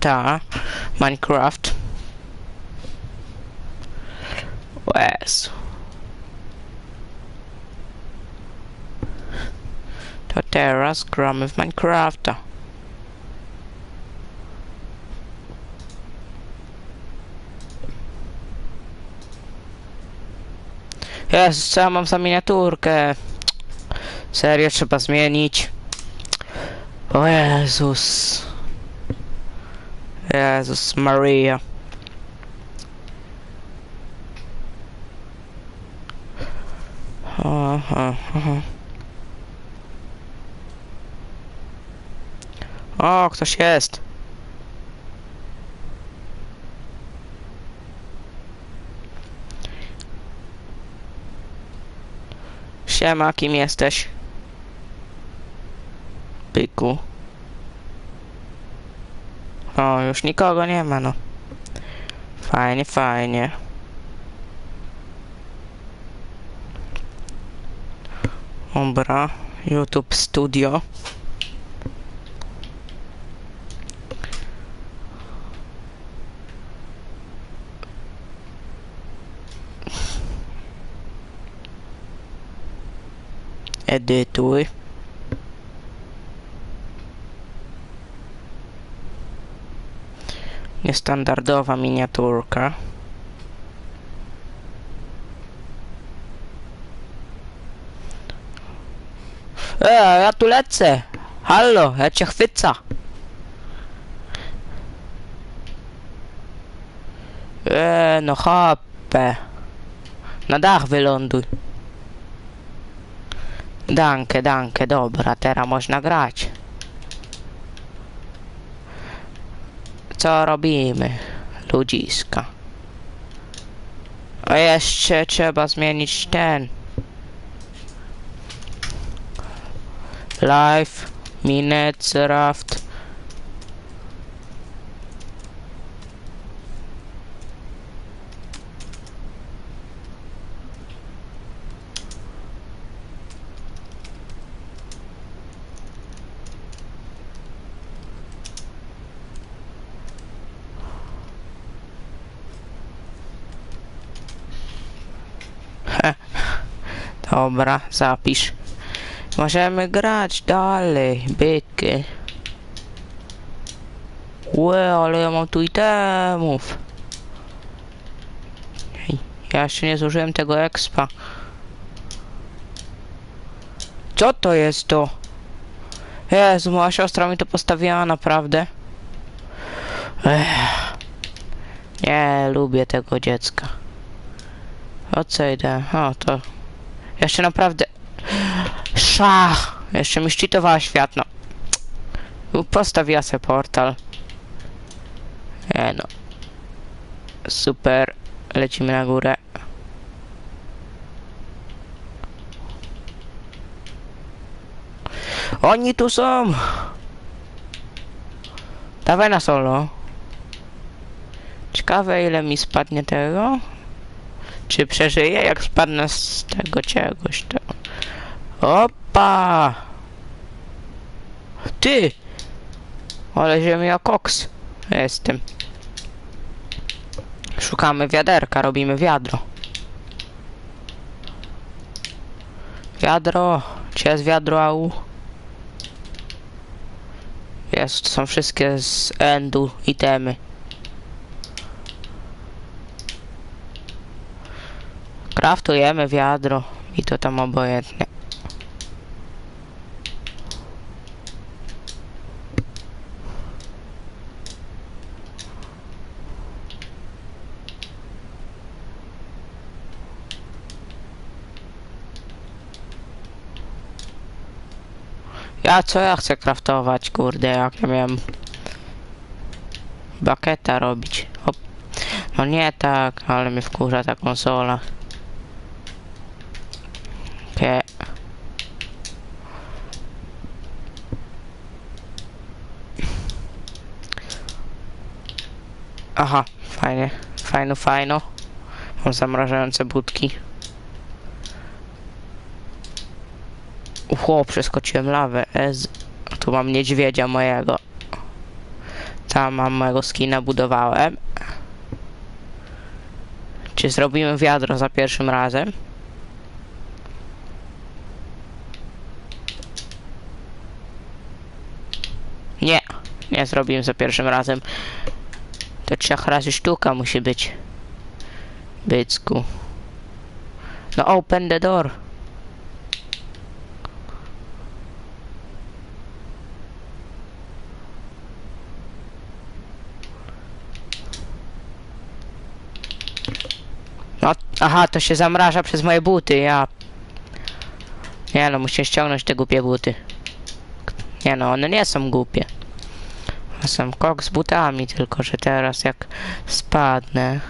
ta. Minecraft. O Jezu. To teraz gramy w Minecrafta. Jezus, co ja mam za miniaturkę? Serio, trzeba zmienić. O Jezus. Jezus Maria. Aha, aha. O, ktoś jest. Siema, kim jesteś? Pyku. O, już nikogo nie ma, no. Fajnie, fajnie. Dobra, YouTube Studio. Edytuj. Niestandardowa miniaturka. E, ja tu lecę. Hallo, ja cię chwyca. E, no hopę. Na dach wyląduj. Danke, danke, dobra, teraz można grać. Co robimy, ludziska? A jeszcze trzeba zmienić ten. Live, minutes, raft. Dobra, zapisz. Możemy grać dalej, byky. Łe, ale ja mam tu itemów. Ja jeszcze nie zużyłem tego expa. Co to jest to? Jezu, moja siostra mi to postawiła naprawdę. Ech. Nie lubię tego dziecka. O co idę? O, to... Jeszcze naprawdę... Szach! Jeszcze mi szczytowała świat, no. Postawiła portal. E no. Super. Lecimy na górę. Oni tu są! Dawaj na solo. Ciekawe ile mi spadnie tego. Czy przeżyję jak spadnę z tego czegoś to. Opa! Ty! Ale ziemia koks. Jestem. Szukamy wiaderka, robimy wiadro. Wiadro. Gdzie jest wiadro, au? Jest, są wszystkie z endu itemy. Kraftujemy wiadro i to tam obojętnie. Ja co ja chcę kraftować, kurde, jak ja miałem baketa robić. Hop. No nie tak, ale mnie wkurza ta konsola. Aha, fajnie, fajno, fajno. Mam zamrażające budki. Ucho, przeskoczyłem lawę. Ez. Tu mam niedźwiedzia mojego. Tam mam mojego skina, budowałem. Czy zrobimy wiadro za pierwszym razem? Nie, nie zrobimy za pierwszym razem. To trzech razy sztuka musi być. Bycku. No open the door. No, aha, to się zamraża przez moje buty, ja... Nie no, muszę ściągnąć te głupie buty. Nie no, one nie są głupie. A są kok z butami, tylko że teraz jak spadnę...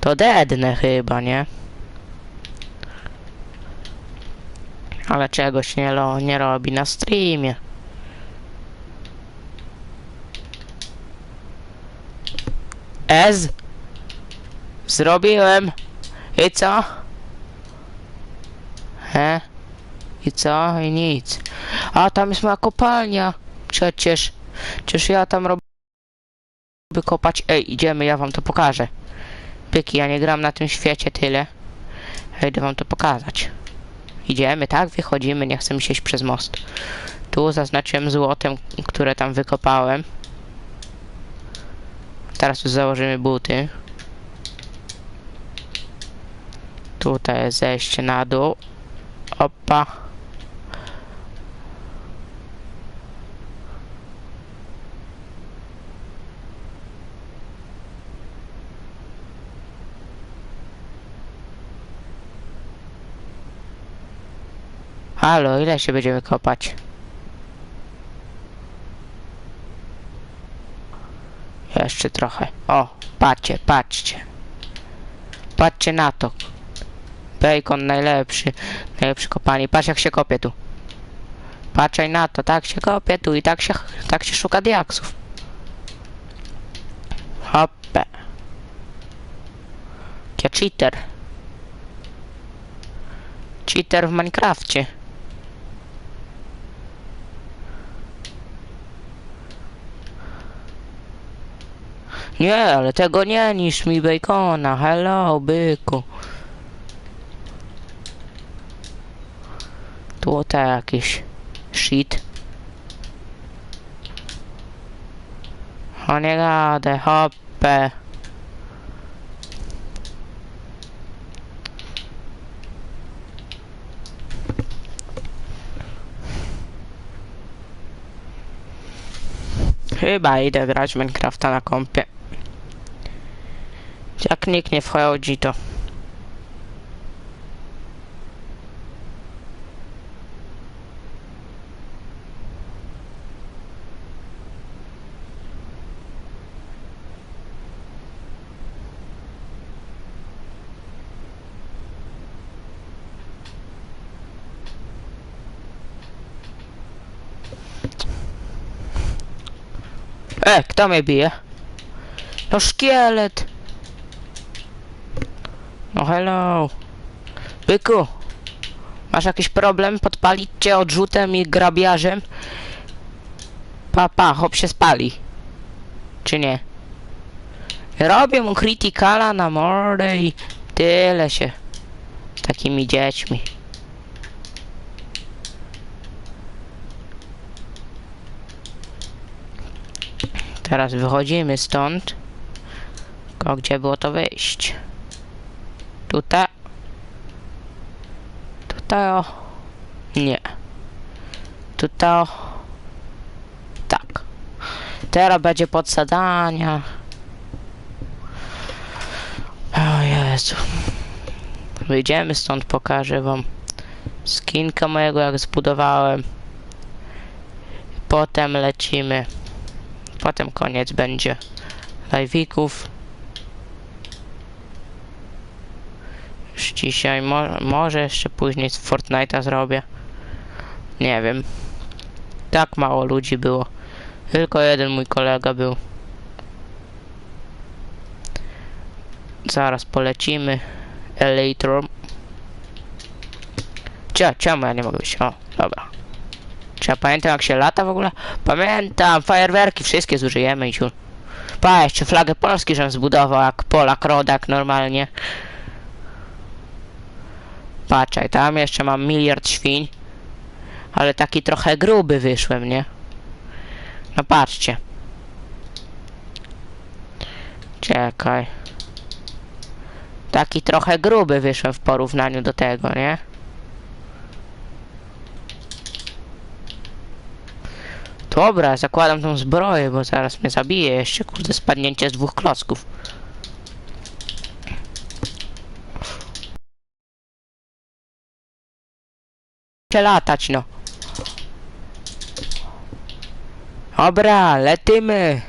To dednę chyba, nie? Ale czegoś nie, lo, nie robi na streamie. Ez? Zrobiłem. I co? He? I co? I nic. A tam jest moja kopalnia. Przecież. Przecież ja tam robię kopać. Ej, idziemy, ja wam to pokażę. Pyki, ja nie gram na tym świecie tyle. Ja idę wam to pokazać. Idziemy, tak? Wychodzimy, nie chcemy iść przez most. Tu zaznaczyłem złotem, które tam wykopałem. Teraz już założymy buty. Tutaj zejście na dół. Opa. Halo, ile się będziemy kopać? Jeszcze trochę. O, patrzcie, patrzcie. Patrzcie na to. Bacon najlepszy. Najlepszy kopanie. Patrz jak się kopie tu. Patrzaj na to, tak się kopie tu i tak się, tak się szuka diaksów. Hoppe. Ja cheater. Cheater w Minecrafcie. Nie, ale tego nie niż mi bacona. Hello, byku. Tu te jakieś shit. O nie gadę, hoppe. Chyba idę grać Minecrafta na kompie. Jak nikt nie wchodzi, to... E, kto mnie bije? No szkielet! No hello! Byku! Masz jakiś problem? Podpalić cię odrzutem i grabiarzem? Papa, hop się spali. Czy nie? Robię mu criticala na mordę i tyle się. Takimi dziećmi. Teraz wychodzimy stąd. Gdzie było to wyjść? Tutaj. Tutaj o. Nie. Tutaj o. Tak. Teraz będzie podsadania. O Jezu. Wyjdziemy stąd, pokażę wam skinka mojego, jak zbudowałem. Potem lecimy. Potem koniec będzie live'ików. Dzisiaj, mo może jeszcze później z Fortnite'a zrobię. Nie wiem. Tak mało ludzi było. Tylko jeden mój kolega był. Zaraz polecimy. Elytrum. Cia, czemu ja nie mogę być? O, dobra. Czy ja pamiętam jak się lata w ogóle? Pamiętam, fajerwerki, wszystkie zużyjemy i ciul. Pa, jeszcze flagę Polski, żem zbudował jak Polak, rodak normalnie. Patrzaj, tam jeszcze mam miliard świń. Ale taki trochę gruby wyszłem, nie? No patrzcie. Czekaj. Taki trochę gruby wyszłem w porównaniu do tego, nie? Dobra, zakładam tą zbroję, bo zaraz mnie zabije jeszcze, kurde, spadnięcie z dwóch klocków. Chcę latać, no. Dobra, letymy.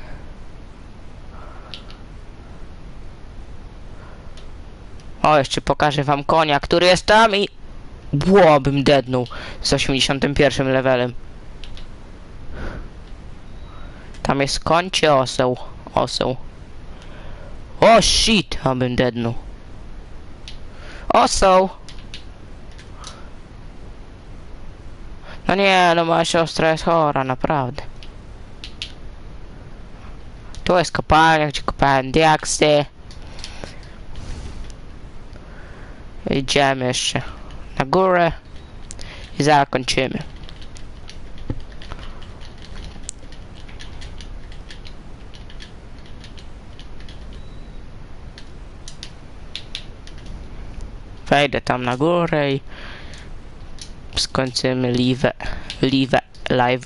O, jeszcze pokażę wam konia, który jest tam i... Ło, bym dednął z 81 levelem. Tam jest koń czy oseł? Oseł. O shit, abym dednął. Oseł! No nie, no moja siostra jest chora, naprawdę. Tu jest kopalnia, gdzie kopałem diaksy. Idziemy jeszcze na górę i zakończymy. Wejdę tam na górę i going to leave it leave it live.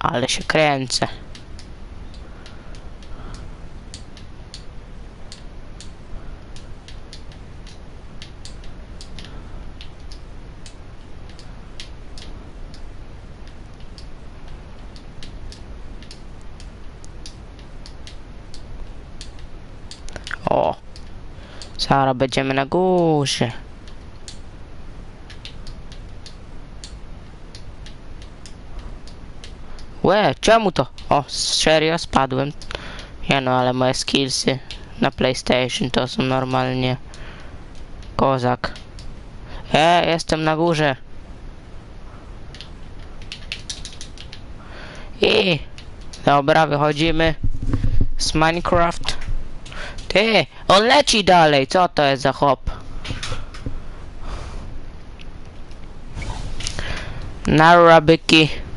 Alle scerenze O, zaraz będziemy na górze. Łe, czemu to? O, serio spadłem. Ja no, ale moje skillsy na PlayStation to są normalnie kozak. E, jestem na górze. I dobra, wychodzimy z Minecraft. Ty, on leci dalej, co to jest za hop? Nara byki.